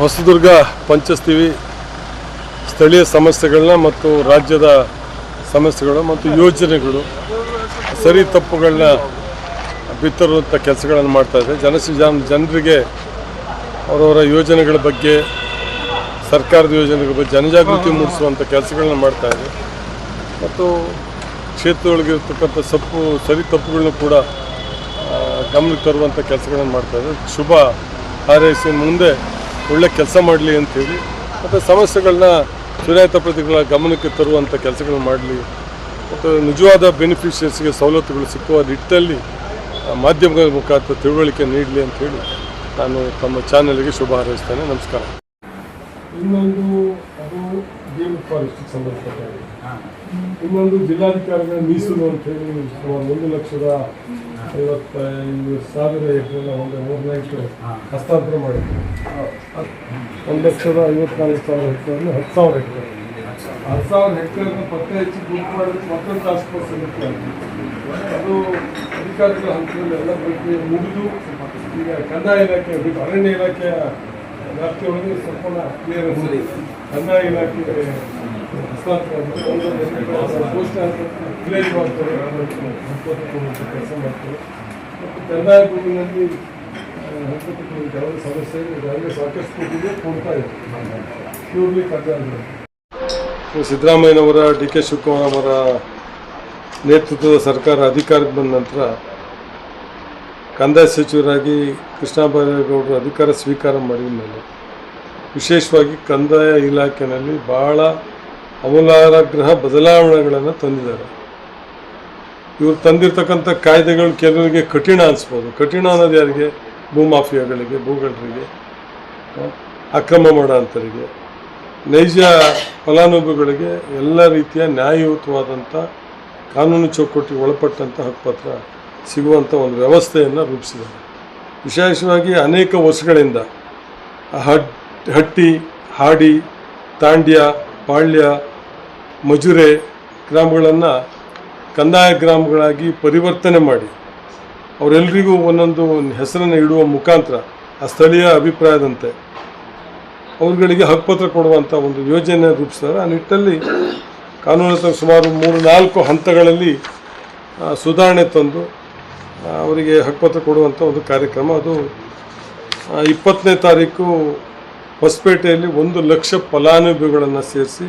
ಹೊಸದುರ್ಗ ಪಂಚಸ್ತೀವಿ ಸ್ಥಳೀಯ ಸಮಸ್ಯೆಗಳನ್ನ ಮತ್ತು ರಾಜ್ಯದ ಸಮಸ್ಯೆಗಳು ಮತ್ತು ಯೋಜನೆಗಳು ಸರಿ ತಪ್ಪುಗಳನ್ನ ಬಿತ್ತರುವಂಥ ಕೆಲಸಗಳನ್ನು ಮಾಡ್ತಾ ಇದೆ. ಜನಸಿ ಜನ ಜನರಿಗೆ ಅವರವರ ಯೋಜನೆಗಳ ಬಗ್ಗೆ, ಸರ್ಕಾರದ ಯೋಜನೆಗಳ ಬಗ್ಗೆ ಜನಜಾಗೃತಿ ಮೂಡಿಸುವಂಥ ಕೆಲಸಗಳನ್ನ ಇದೆ. ಮತ್ತು ಕ್ಷೇತ್ರದೊಳಗಿರ್ತಕ್ಕಂಥ ಸಪ್ಪು ಸರಿ ತಪ್ಪುಗಳನ್ನ ಕೂಡ ಗಮನಕ್ಕೆ ತರುವಂಥ ಕೆಲಸಗಳನ್ನು ಮಾಡ್ತಾ ಇದೆ. ಶುಭ ಹಾರೈಸಿ ಮುಂದೆ ಒಳ್ಳೆ ಕೆಲಸ ಮಾಡಲಿ ಅಂತೇಳಿ ಮತ್ತು ಸಮಸ್ಯೆಗಳನ್ನ ಚುನಾಯಿತ ಪ್ರತಿಗಳ ಗಮನಕ್ಕೆ ತರುವಂಥ ಕೆಲಸಗಳನ್ನ ಮಾಡಲಿ ಮತ್ತು ನಿಜವಾದ ಬೆನಿಫಿಷಿಯರ್ಸ್ಗೆ ಸವಲತ್ತುಗಳು ಸಿಕ್ಕುವ ನಿಟ್ಟಲ್ಲಿ ಆ, ಮಾಧ್ಯಮಗಳ ಮುಖಾಂತರ ತಿಳುವಳಿಕೆ ನೀಡಲಿ ಅಂತೇಳಿ ನಾನು ತಮ್ಮ ಚಾನಲ್ಗೆ ಶುಭ ಹಾರೈಸ್ತೇನೆ. ನಮಸ್ಕಾರ. ಇನ್ನೊಂದು ಅದು ಗೇಮ್ ಫಾರೆಸ್ಟ್ಗೆ ಸಂಬಂಧಪಟ್ಟ ಇನ್ನೊಂದು ಜಿಲ್ಲಾಧಿಕಾರಿಗಳ ಮೀಸಲು ಅಂತ ಹೇಳಿ ಸುಮಾರು ಒಂದು ಲಕ್ಷದ ಐವತ್ತೈದು ಸಾವಿರ ಎಕರೆ ಒಂದು ಮೂರ್ನಾಲ್ಕು ಹಸ್ತಾಂತರ ಮಾಡಿದ್ರು. ಒಂದು ಲಕ್ಷದ ಐವತ್ನಾಲ್ಕು ಸಾವಿರ ಹೆಕ್ಟೇರ್ನ ಹತ್ತು ಸಾವಿರ ಹೆಕ್ಟೇರ್. ಹತ್ತು ಸಾವಿರ. ಹೆಕ್ಟೇರ್ನ ಪತ್ತೆ ಹೆಚ್ಚು ಗುಂಪು ಮಾಡಿದ್ರೆ ಮತ್ತೊಂದು ಟಾಸ್ಕ್ ಫೋರ್ಸ್ ಸಿಗುತ್ತೆ ಅದು ಅಧಿಕಾರಿಗಳ ಹಂತದಲ್ಲಿ ಎಲ್ಲ ಬಗ್ಗೆ ಮುಗಿದು ಈಗ ಕಂದಾಯ ಇಲಾಖೆ ಬಿಟ್ಟು ಅರಣ್ಯ ಇಲಾಖೆಯ ವ್ಯಾಪ್ತಿಯೊಳಗೆ ಸಂಪೂರ್ಣ ಕ್ಲಿಯರ್ ಕಂದಾಯ ಇಲಾಖೆಗೆ ಕಂದಾಯ ಭೂಮಿನಲ್ಲಿ ಸಮಸ್ಯೆ ಸಾಕಷ್ಟು ಕೊಡ್ತಾ ಇದೆ ಸಿದ್ದರಾಮಯ್ಯನವರ, ಡಿ ಕೆ ಶಿವಕುಮಾರ್ ಅವರ ನೇತೃತ್ವದ ಸರ್ಕಾರ ಅಧಿಕಾರಕ್ಕೆ ಬಂದ ನಂತರ ಕಂದಾಯ ಸಚಿವರಾಗಿ ಕೃಷ್ಣಬೈರೇಗೌಡರು ಅಧಿಕಾರ ಸ್ವೀಕಾರ ಮಾಡಿದ ಮೇಲೆ ವಿಶೇಷವಾಗಿ ಕಂದಾಯ ಇಲಾಖೆಯಲ್ಲಿ ಬಹಳ ಅಮೂಲಾಗ್ರಹ ಬದಲಾವಣೆಗಳನ್ನು ತಂದಿದ್ದಾರೆ. ಇವರು ತಂದಿರತಕ್ಕಂಥ ಕಾಯ್ದೆಗಳು ಕೆಲವರಿಗೆ ಕಠಿಣ ಅನಿಸ್ಬೋದು. ಕಠಿಣ ಅನ್ನೋದು ಯಾರಿಗೆ? ಭೂಮಾಫಿಯಾಗಳಿಗೆ ಭೂಗಳರಿಗೆ ಆ, ಅಕ್ರಮ ಮಾಡೋಂಥರಿಗೆ ನೈಜ ಫಲಾನುಭವಿಗಳಿಗೆ ಎಲ್ಲ ರೀತಿಯ ನ್ಯಾಯಯುತವಾದಂಥ ಕಾನೂನು ಚೌಕಟ್ಟಿಗೆ ಒಳಪಟ್ಟಂಥ ಹಕ್ಕುಪತ್ರ ಸಿಗುವಂಥ ಒಂದು ವ್ಯವಸ್ಥೆಯನ್ನು ರೂಪಿಸಿದ್ದಾರೆ. ವಿಶೇಷವಾಗಿ ಅನೇಕ ವರ್ಷಗಳಿಂದ ಹಟ್ಟಿ ಹಾಡಿ ತಾಂಡ್ಯ ಪಾಳ್ಯ ಮಜುರೆ ಗ್ರಾಮಗಳನ್ನು ಕಂದಾಯ ಗ್ರಾಮಗಳಾಗಿ ಪರಿವರ್ತನೆ ಮಾಡಿ. ಅವರೆಲ್ಲರಿಗೂ ಒಂದೊಂದು ಹೆಸರನ್ನು ಇಡುವ ಮುಖಾಂತರ, ಆ ಸ್ಥಳೀಯ ಅಭಿಪ್ರಾಯದಂತೆ ಅವರುಗಳಿಗೆ ಹಕ್ಕುಪತ್ರ ಕೊಡುವಂಥ ಒಂದು ಯೋಜನೆ ರೂಪಿಸಿದ್ದಾರೆ ಆ ನಿಟ್ಟಲ್ಲಿ ಕಾನೂನು ಸುಮಾರು ಮೂರು ನಾಲ್ಕು ಹಂತಗಳಲ್ಲಿ ಸುಧಾರಣೆ ತಂದು ಅವರಿಗೆ ಹಕ್ಕುಪತ್ರ ಕೊಡುವಂಥ ಒಂದು ಕಾರ್ಯಕ್ರಮ. ಅದು ಇಪ್ಪತ್ತನೇ ತಾರೀಕು ಹೊಸಪೇಟೆಯಲ್ಲಿ ಒಂದು ಲಕ್ಷ ಫಲಾನುಭವಿಗಳನ್ನು ಸೇರಿಸಿ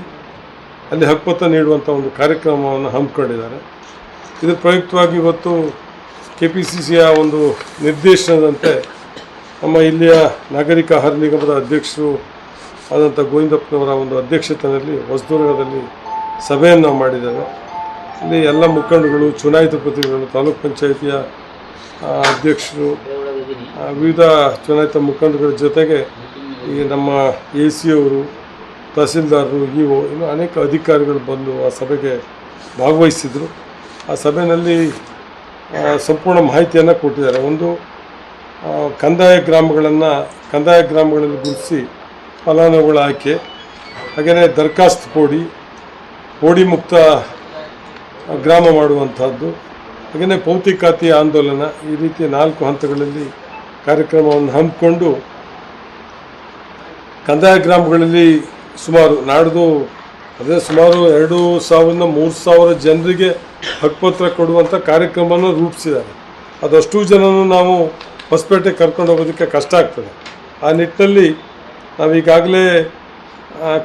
ಅಲ್ಲಿ ಹಕ್ಕುಪತ್ರ ನೀಡುವಂಥ ಒಂದು ಕಾರ್ಯಕ್ರಮವನ್ನು ಹಮ್ಮಿಕೊಂಡಿದ್ದಾರೆ. ಇದು ಪ್ರಯುಕ್ತವಾಗಿ ಇವತ್ತು ಕೆ ಪಿ ಸಿ ಸಿಯ ಒಂದು ನಿರ್ದೇಶನದಂತೆ ನಮ್ಮ ಇಲ್ಲಿಯ ನಾಗರಿಕ ಆಹಾರ ನಿಗಮದ ಅಧ್ಯಕ್ಷರು ಆದಂಥ ಗೋವಿಂದಪ್ಪನವರ ಒಂದು ಅಧ್ಯಕ್ಷತೆಯಲ್ಲಿ ಹೊಸದುರ್ಗದಲ್ಲಿ ಸಭೆಯನ್ನು ಮಾಡಿದ್ದೇವೆ ಇಲ್ಲಿ ಎಲ್ಲ ಮುಖಂಡಗಳು ಚುನಾಯಿತ ಪ್ರತಿನಿಧಿಗಳು, ತಾಲೂಕ್ ಪಂಚಾಯಿತಿಯ ಅಧ್ಯಕ್ಷರು ವಿವಿಧ ಚುನಾಯಿತ ಮುಖಂಡಗಳ ಜೊತೆಗೆ ಈ ನಮ್ಮ ಎ ಸಿ ಅವರು ತಹಸೀಲ್ದಾರರು ಇ ಒ ಇನ್ನು ಅನೇಕ ಅಧಿಕಾರಿಗಳು ಬಂದು ಆ ಸಭೆಗೆ ಭಾಗವಹಿಸಿದರು. ಆ ಸಭೆಯಲ್ಲಿ ಸಂಪೂರ್ಣ ಮಾಹಿತಿಯನ್ನು ಕೊಟ್ಟಿದ್ದಾರೆ. ಒಂದು ಕಂದಾಯ ಗ್ರಾಮಗಳನ್ನು, ಕಂದಾಯ ಗ್ರಾಮಗಳಲ್ಲಿ ಗುರುತಿಸಿ ಫಲಾನುಭವಿಗಳ ಆಯ್ಕೆ ಹಾಗೆಯೇ ದರಖಾಸ್ತು ಕೋಡಿ ಕೋಡಿ ಮುಕ್ತ ಗ್ರಾಮ ಮಾಡುವಂಥದ್ದು ಹಾಗೆಯೇ ಭೌತಿಕಾತಿ ಆಂದೋಲನ, ಈ ರೀತಿಯ ನಾಲ್ಕು ಹಂತಗಳಲ್ಲಿ ಕಾರ್ಯಕ್ರಮವನ್ನು ಹಮ್ಮಿಕೊಂಡು, ಕಂದಾಯ ಗ್ರಾಮಗಳಲ್ಲಿ ಸುಮಾರು ನಾಡ್ದು ಅದೇ ಸುಮಾರು ಎರಡು ಸಾವಿರದ ಮೂರು ಸಾವಿರ ಜನರಿಗೆ ಹಕ್ಕುಪತ್ರ ಕೊಡುವಂಥ ಕಾರ್ಯಕ್ರಮವನ್ನು ರೂಪಿಸಿದ್ದಾರೆ. ಅದಷ್ಟು ಜನನು ನಾವು ಹೊಸಪೇಟೆ ಕರ್ಕೊಂಡು ಹೋಗೋದಕ್ಕೆ ಕಷ್ಟ ಆಗ್ತದೆ. ಆ ನಿಟ್ಟಿನಲ್ಲಿ ನಾವೀಗಾಗಲೇ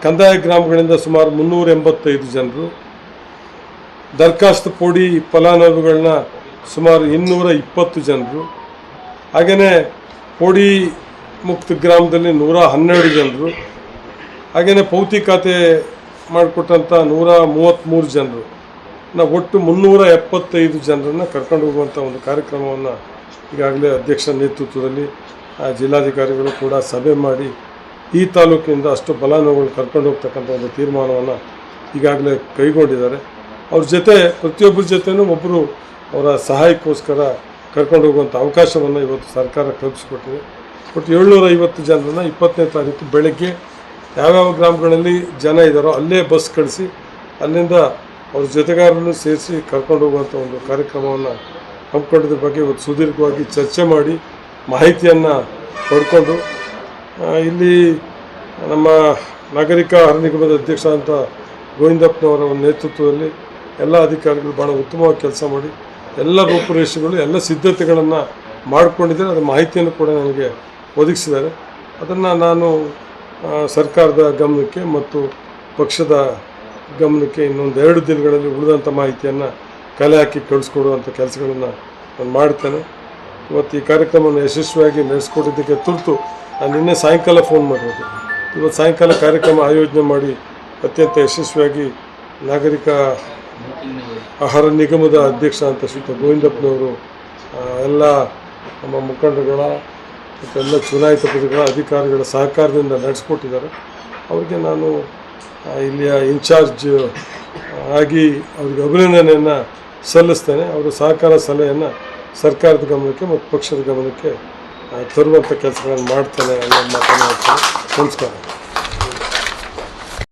ಕಂದಾಯ ಗ್ರಾಮಗಳಿಂದ ಸುಮಾರು ಮುನ್ನೂರ ಎಂಬತ್ತೈದು ಜನರು, ದರ್ಖಾಸ್ತು ಪೋಡಿ ಫಲಾನುಭವಿಗಳನ್ನ ಸುಮಾರು ಇನ್ನೂರ ಇಪ್ಪತ್ತು ಜನರು ಹಾಗೆಯೇ ಪೋಡಿ ಮುಕ್ತ ಗ್ರಾಮದಲ್ಲಿ ನೂರ ಹನ್ನೆರಡು ಜನರು ಹಾಗೆಯೇ ಪೌತಿ ಖಾತೆ ಮಾಡಿಕೊಟ್ಟಂಥ ನೂರ ಮೂವತ್ತ್ಮೂರು ಜನರು ನಾವು ಒಟ್ಟು ಮುನ್ನೂರ ಎಪ್ಪತ್ತೈದು ಜನರನ್ನು ಕರ್ಕೊಂಡು ಹೋಗುವಂಥ ಒಂದು ಕಾರ್ಯಕ್ರಮವನ್ನು ಈಗಾಗಲೇ ಅಧ್ಯಕ್ಷ ನೇತೃತ್ವದಲ್ಲಿ, ಆ ಜಿಲ್ಲಾಧಿಕಾರಿಗಳು ಕೂಡ ಸಭೆ ಮಾಡಿ ಈ ತಾಲೂಕಿನಿಂದ ಅಷ್ಟು ಫಲಾನುಭವಿಗಳು ಕರ್ಕೊಂಡು ಹೋಗ್ತಕ್ಕಂಥ ಒಂದು ತೀರ್ಮಾನವನ್ನು ಈಗಾಗಲೇ ಕೈಗೊಂಡಿದ್ದಾರೆ. ಅವ್ರ ಜೊತೆ, ಪ್ರತಿಯೊಬ್ಬರ ಜೊತೆನೂ ಒಬ್ಬರು ಅವರ ಸಹಾಯಕ್ಕೋಸ್ಕರ ಕರ್ಕೊಂಡು ಹೋಗುವಂಥ ಅವಕಾಶವನ್ನು ಇವತ್ತು ಸರ್ಕಾರ ಕಲ್ಪಿಸಿಕೊಟ್ಟಿದೆ. ಒಟ್ಟು ಏಳ್ನೂರ ಐವತ್ತು ಜನರನ್ನು ಇಪ್ಪತ್ತನೇ ತಾರೀಕು ಬೆಳಗ್ಗೆ ಯಾವ್ಯಾವ ಗ್ರಾಮಗಳಲ್ಲಿ ಜನ ಇದ್ದಾರೋ ಅಲ್ಲೇ ಬಸ್ ಕಳಿಸಿ ಅಲ್ಲಿಂದ ಅವ್ರ ಜೊತೆಗಾರರನ್ನು ಸೇರಿಸಿ ಕರ್ಕೊಂಡು ಹೋಗುವಂಥ ಒಂದು ಕಾರ್ಯಕ್ರಮವನ್ನು ಹಮ್ಮಿಕೊಂಡಿದ್ರ ಬಗ್ಗೆ ಇವತ್ತು ಸುದೀರ್ಘವಾಗಿ ಚರ್ಚೆ ಮಾಡಿ ಮಾಹಿತಿಯನ್ನು ಪಡ್ಕೊಂಡು ಇಲ್ಲಿ ನಮ್ಮ ನಾಗರಿಕ ಹರ ನಿಗಮದ ಅಧ್ಯಕ್ಷ ಅಂತ ಗೋವಿಂದಪ್ಪನವರ ನೇತೃತ್ವದಲ್ಲಿ ಎಲ್ಲ ಅಧಿಕಾರಿಗಳು ಭಾಳ ಉತ್ತಮವಾಗಿ ಕೆಲಸ ಮಾಡಿ ಎಲ್ಲ ರೂಪುರೇಷೆಗಳು ಎಲ್ಲ ಸಿದ್ಧತೆಗಳನ್ನು ಮಾಡಿಕೊಂಡಿದ್ದಾರೆ. ಅದರ ಮಾಹಿತಿಯನ್ನು ಕೂಡ ನನಗೆ ಒದಗಿಸಿದ್ದಾರೆ. ಅದನ್ನು ನಾನು ಸರ್ಕಾರದ ಗಮನಕ್ಕೆ ಮತ್ತು ಪಕ್ಷದ ಗಮನಕ್ಕೆ ಇನ್ನೊಂದು ಎರಡು ದಿನಗಳಲ್ಲಿ ಉಳಿದಂಥ ಮಾಹಿತಿಯನ್ನು ಕಲೆ ಹಾಕಿ ಕಳಿಸ್ಕೊಡುವಂಥ ಕೆಲಸಗಳನ್ನು ನಾನು ಮಾಡ್ತೇನೆ. ಇವತ್ತು ಈ ಕಾರ್ಯಕ್ರಮವನ್ನು ಯಶಸ್ವಿಯಾಗಿ ನಡೆಸ್ಕೊಟ್ಟಿದ್ದಕ್ಕೆ ತುರ್ತು ನಾನು ನಿನ್ನೆ ಸಾಯಂಕಾಲ ಫೋನ್ ಮಾಡಿರೋದು. ಇವತ್ತು ಸಾಯಂಕಾಲ ಕಾರ್ಯಕ್ರಮ ಆಯೋಜನೆ ಮಾಡಿ ಅತ್ಯಂತ ಯಶಸ್ವಿಯಾಗಿ ನಾಗರಿಕ ಆಹಾರ ನಿಗಮದ ಅಧ್ಯಕ್ಷ ಅಂತ ಶ್ರೀತ ಗೋವಿಂದಪ್ಪನವರು ಎಲ್ಲ ನಮ್ಮ ಮುಖಂಡರುಗಳ ಮತ್ತು ಎಲ್ಲ ಚುನಾಯಿತ ಪ್ರತಿಗಳ ಅಧಿಕಾರಿಗಳ ಸಹಕಾರದಿಂದ ನಡೆಸ್ಕೊಟ್ಟಿದ್ದಾರೆ. ಅವರಿಗೆ ನಾನು ಇಲ್ಲಿಯ ಇನ್ಚಾರ್ಜ್ ಆಗಿ ಅವರಿಗೆ ಅಭಿನಂದನೆಯನ್ನು ಸಲ್ಲಿಸ್ತೇನೆ. ಅವರ ಸಹಕಾರ ಸಲಹೆಯನ್ನು ಸರ್ಕಾರದ ಗಮನಕ್ಕೆ ಮತ್ತು ಪಕ್ಷದ ಗಮನಕ್ಕೆ ತರುವಂಥ ಕೆಲಸಗಳನ್ನು ಮಾಡ್ತೇನೆ ಅನ್ನೋ ಮಾತನ್ನು ಹೇಳ್ತೇನೆ. ನಮಸ್ಕಾರ.